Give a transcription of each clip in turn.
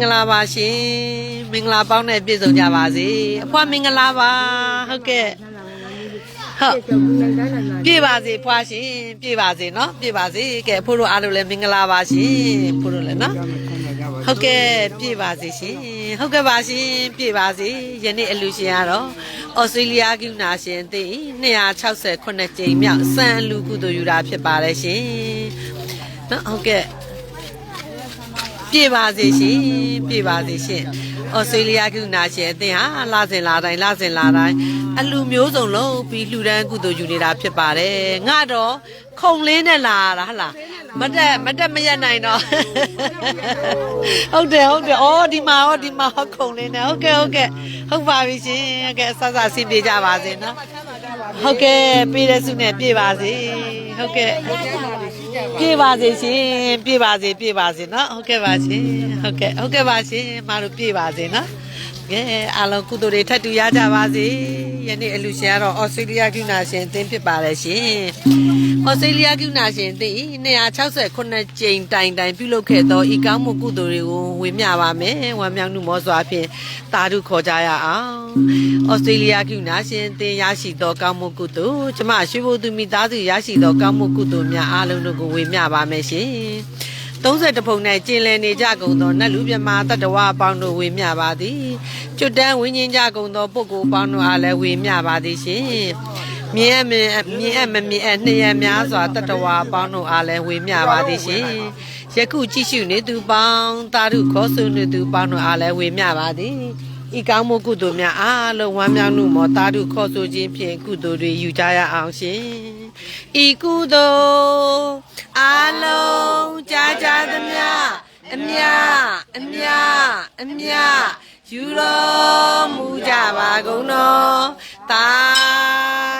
္ဂလာပါရှင်မင်္ဂလာပေါင်းနဲ့ပြည့်စုံကြပါစေအဖွားမင်္ဂလာပါဟုတ်ကဲ့ဟုတ်ပြည့်ပါစေဖွားရှင်ပြည့်ပါစေနော်ပြည့်ပါစေကဲအဖိုးတို့အားလုံးလည်းမင်္ဂလာပါရှင်ဖိုးတို့လည်းနော်ဟုတ်ကဲ့ပြည့်ပါစေရှင်ဟုတ်ကဲ့ပါရှင်ပြည့်ပါစေယနေ့အလူရှင်ကတော့ဩစတြေးလျကယူနာရှင်အသင်း268ကြိမ်မြောက်စံအလူကုသိုလ်ယူတာဖြစ်ပါတယ်ရှင်နော်ဟုတ်ကဲ့ ပြေပါစေရှင်ပြေပါစေရှင်ဩစတြေးလျကုနာရှင်အသင်ဟာလာစဉ်လာတိုင်းလာစဉ်လာတိုင်းအလူမျိုးစုံလုံးပြီးလှူဒန်းကုသိုလ်ယူနေတာဖြစ်ပါတယ်ငါတော့ခုံလေးနဲ့လာတာဟလားမတက်မတက်မရက်နိုင်တော့ဟုတ်တယ်ဟုတ်တယ်ဩဒီမှာဩဒီမှာဟောခုံလေးနဲ့ဟုတ်ကဲ့ဟုတ်ကဲ့ဟုတ်ပါပြီရှင်ဟုတ်ကဲ့ဆက်ဆက်ဆင်ပြေကြပါစေနော်ဟုတ်ကဲ့ပြေးတဲ့စုနဲ့ပြေးပါစေဟုတ်ကဲ့ ပြေပါစေရှင်ပြေပါစေပြေပါစေနော်ဟုတ်ကဲ့ပါရှင်ဟုတ်ကဲ့ဟုတ်ကဲ့ပါရှင်မတို့ပြေပါစေနော်ကဲအားလုံးကုသိုလ်တွေထပ်တူရကြပါစေယနေ့အလူရှင်ကတော့ဩစတြေးလျဂိနာရှင်အသင်းဖြစ်ပါတယ်ရှင် ဩစတြေးလျကုနာရှင်အသင်း268ကြိမ်တိုင်တိုင်ပြုလုပ်ခဲ့သောဤကောင်းမှုကုသိုလ်တွေကိုဝေမျှပါမယ်ဝမ်းမြောက်မှုမောစွာဖြင့်တာဓုခေါ်ကြရအောင်ဩစတြေးလျကုနာရှင်အသင်းရရှိသောကောင်းမှုကုသိုလ်ကျမရွှေဘုသူမိသားစုရရှိသောကောင်းမှုကုသိုလ်များအားလုံးတို့ကိုဝေမျှပါမယ်ရှင်30ပုံ၌ကျင်လည်နေကြကုန်သောနတ်လူမြမာတတ္တဝအပေါင်းတို့ဝေမျှပါသည်ကျွတ်တန်းဝိညာဉ်ကြကုန်သောပုဂ္ဂိုလ်အပေါင်းတို့အားလည်းဝေမျှပါသည်ရှင် မြင်အမြင်မြင်အမမြင်အနှစ်ရများစွာတတ္တဝအပေါင်းတို့အားလည်းဝေမျှပါသည်ရှင်ယခုကြည့်ရှုနေသူပေါင်းတာရုခေါ်ဆိုနေသူပေါင်းတို့အားလည်းဝေမျှပါသည်ဤကောင်းမှုကုသိုလ်များအားလုံးဝမ်းမြောက်မှုမောတာရုခေါ်ဆိုခြင်းဖြင့်ကုသိုလ်တွေယူကြရအောင်ရှင်ဤကုသိုလ်အားလုံးကြားကြသမျှအမြအမြအမြယူတော်မူကြပါကုန်တော်တာဓုတာ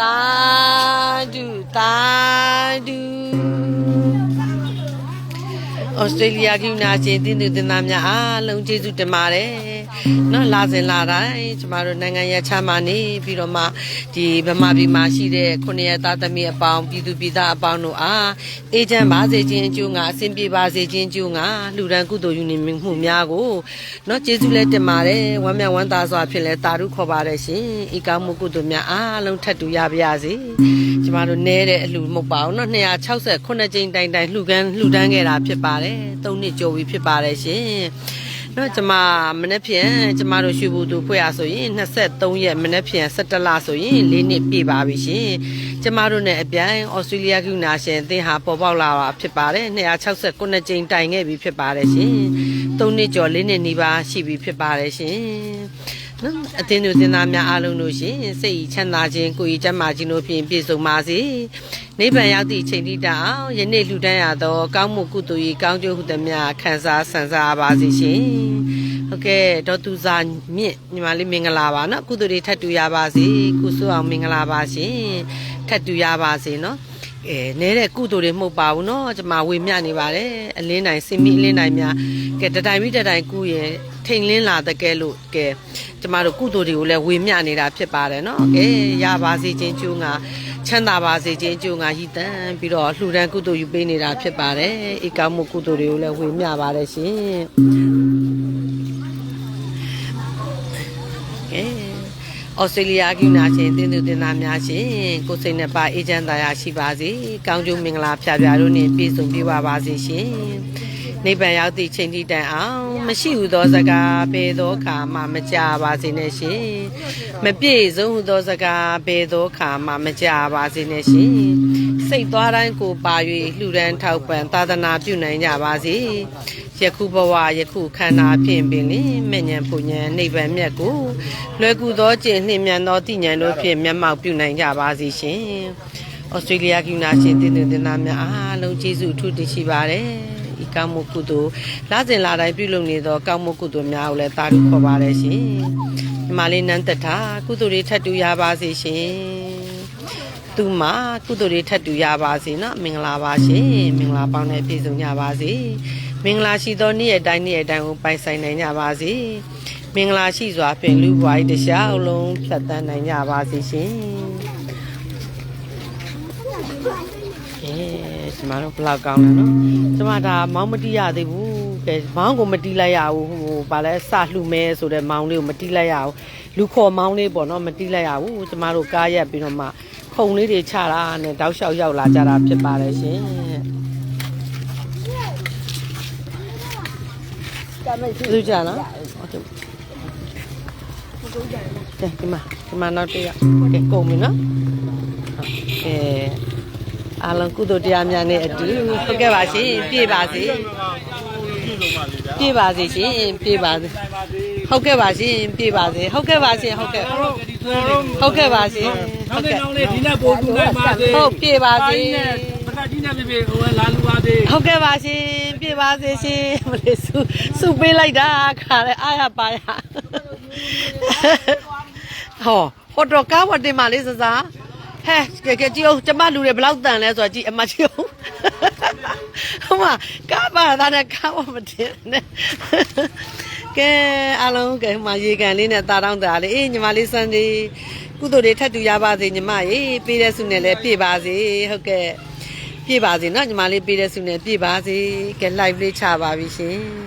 ဓုတာဓု ဩစတြေးလျကယူနာရှင်တင်းသူတင်သားများအားလုံးကျေးဇူးတင်ပါတယ်။နော်လာစဉ်လာတိုင်းကျမတို့နိုင်ငံရခြားမှာနေပြီးတော့မှဒီဗမာပြည်မှာရှိတဲ့ခုနှစ်ရက်သားသမီးအပေါင်းပြည်သူပြည်သားအပေါင်းတို့အားအေဂျင့်ပါစေခြင်းအကျိုးငါအစဉ်ပြေပါစေခြင်းအကျိုးငါလူရန်ကုသိုလ်ယူနေမှုများကိုနော်ကျေးဇူးလည်းတင်ပါတယ်။ဝမ်းမြောက်ဝမ်းသာစွာဖြစ်လဲတာရုခေါ်ပါတယ်ရှင်။ဤကောင်းမှုကုသိုလ်များအားလုံးထပ်တူရပါရစေ။ ကျမတို့နဲတဲ့အလှမဟုတ်ပါဘူးနော်268ကြိမ်တိုင်တိုင်လှူကန်းလှူဒန်းခဲ့တာဖြစ်ပါတယ်။၃နှစ်ကျော်ပြီဖြစ်ပါတယ်ရှင်။နော်ကျမမနေ့ဖြန်ကျမတို့ရွှေဘူသူဖွဲ့ရဆိုရင်23ရက်မနေ့ဖြန်17လဆိုရင်၄နှစ်ပြည့်ပါပြီရှင်။ကျမတို့နဲ့အပြိုင်ဩစတြေးလျကုနာရှင်အသင်းဟာပေါ်ပေါက်လာတာဖြစ်ပါတယ်269ကြိမ်တိုင်ခဲ့ပြီဖြစ်ပါတယ်ရှင်။၃နှစ်ကျော်၄နှစ်နီးပါးရှိပြီဖြစ်ပါတယ်ရှင်။ နော်အတင်းတို့တင်သားများအားလုံးတို့ရှင်စိတ်ချမ်းသာခြင်းကိုယ်ကြီးကျမ်းမာခြင်းတို့ဖြင့်ပြည့်စုံပါစေနိဗ္ဗာန်ရောက်သည့်ချိန်တိတောင်ယနေ့လူတန်းရသောကောင်းမှုကုသိုလ်၏ကောင်းကျိုးဟုသမျှခံစားဆန်စားပါစေရှင်ဟုတ်ကဲ့ဒေါ်သူစာမြင့်ညီမလေးမင်္ဂလာပါနော်ကုသိုလ်တွေထပ်တူရပါစေကုစုအောင်မင်္ဂလာပါရှင်ထပ်တူရပါစေနော်အဲနဲတဲ့ကုသိုလ်တွေမဟုတ်ပါဘူးเนาะကျွန်မဝေမျှနေပါတယ်အလင်းတိုင်းစင်မီအလင်းတိုင်းများကဲတတိုင်ပြီးတတိုင်ကူရဲ့ထိန်လင်းလာတဲ့ကဲလို့ကဲ ကျမတို့ကုသိုလ်တွေကိုလည်းဝေမျှနေတာဖြစ်ပါတယ်เนาะကဲရပါစေခြင်းကျိုးငါချမ်းသာပါစေခြင်းကျိုးငါရည်တန်းပြီးတော့လှူဒန်းကုသိုလ်ယူပေးနေတာဖြစ်ပါတယ်ဧကောင်းမှုကုသိုလ်တွေကိုလည်းဝေမျှပါတယ်ရှင်ကဲ ဩစတြေးလျကယူနာရှင်တင်းသူတင်သားများရှင်ကိုယ်စိတ်နှစ်ပါအေဂျင့်သားရရှိပါစေကောင်းကျိုးမင်္ဂလာဖျားဖျားတို့နှင့်ပြည့်စုံပြည့်ဝပါစေရှင် နိဗ္ဗာန်ရောက်သည့်ချိန်ထိတိုင်အောင်မရှိဟုသောစကားဘယ်သောအခါမှမကြပါစေနဲ့ရှင်မပြည့်စုံဟုသောစကားဘယ်သောအခါမှမကြပါစေနဲ့ရှင်စိတ်သွားတိုင်းကိုပါ၍လှူဒန်းထောက်ပံ့သာသနာပြုနိုင်ကြပါစေယခုဘဝယခုခန္ဓာဖြင့်ပင်လင်မဉ္ဇဉ်ပူဉ္ဇဉ်နိဗ္ဗာန်မြတ်ကိုလွယ်ကူသောကျင့်နှင့်မြန်သောတိဉ္ဇဉ်တို့ဖြင့်မျက်မှောက်ပြုနိုင်ကြပါစေရှင်။ဩစတြေးလျကယူနာရှင်တင်တင်တင်သားများအားလုံးကျေးဇူးအထူးတင်ရှိပါတယ်။ဤ ကောင်းမှုကုသိုလ်လာစဉ်လာတိုင်းပြုလုပ်နေသောကောင်းမှုကုသိုလ်များကိုလည်းတာရုခေါ်ပါတယ်ရှင်ညီမလေးနန်းသက်တာကုသိုလ်တွေထပ်တူရပါစေရှင်သူမှာကုသိုလ်တွေထပ်တူရပါစေနော်မင်္ဂလာပါရှင်မင်္ဂလာပေါင်းနဲ့ပြည့်စုံကြပါစေမင်္ဂလာရှိသောနေ့ရက်တိုင်းနေ့ရက်တိုင်းကိုပိုင်ဆိုင်နိုင်ကြပါစေမင်္ဂလာရှိစွာဖြင့်လူဘွားကြီးတရားအလုံးဖြတ်တန်းနိုင်ကြပါစေရှင်ကဲ ဒီမှာတော့ဘလောက်ကောင်းလဲနော်ကျမဒါမောင်းမတီးရသေးဘူးကဲမောင်းကိုမတီးလိုက်ရဘူးဟိုဗာလဲစလှမဲဆိုတဲ့မောင်းလေးကိုမတီးလိုက်ရဘူးလူခေါ်မောင်းလေးပေါ့နော်မတီးလိုက်ရဘူးကျမတို့ကားရက်ပြီးတော့မှခုံလေးတွေချတာနဲ့တောက်လျှောက်ရောက်လာကြတာဖြစ်ပါတယ်ရှင်ဒါမဲ့ရှိလူကြနော်ဟုတ်ကဲ့ကဲဒီမှာဒီမှာနောက်တစ်ရကဲကုန်ပြီနော်ကဲ အားလုံးကုသိုလ်တရားများနဲ့အတူဟုတ်ကဲ့ပါရှင်ပြည့်ပါစေပြည့်ပါစေရှင်ပြည့်ပါစေဟုတ်ကဲ့ပါရှင်ပြည့်ပါစေဟုတ်ကဲ့ပါရှင်ဟုတ်ကဲ့ဟုတ်ကဲ့ပါရှင်နောက်တဲ့နောက်လေးဒီနဲ့ပို့ကူနိုင်ပါစေဟုတ်ပြည့်ပါစေပကကြီးနဲ့ပြပြဟိုလာလူပါစေဟုတ်ကဲ့ပါရှင်ပြည့်ပါစေရှင်မလေးစုစုပေးလိုက်တာခါလဲအားရပါရဟောဟိုတော့ကားဝတ်တင်ပါလေစစား ဟဲ့ကဲကဲကြည့်အောင်ကျမလူတွေဘလောက်တန်လဲဆိုတော့ကြည့်အမကြည့်အောင်ဟိုမှာကားပါသားနဲ့ကားမမတင်နဲ့ကဲအားလုံးကဲဟိုမှာရေကန်လေးနဲ့တာတောင်းတာလေးအေးညီမလေးစန်းဒီကုသိုလ်တွေထပ်တူရပါစေညီမရေပေးတဲ့ဆုနဲ့လည်းပြည့်ပါစေဟုတ်ကဲ့ပြည့်ပါစေနော်ညီမလေးပေးတဲ့ဆုနဲ့ပြည့်ပါစေကဲ live လေးချပါပြီရှင်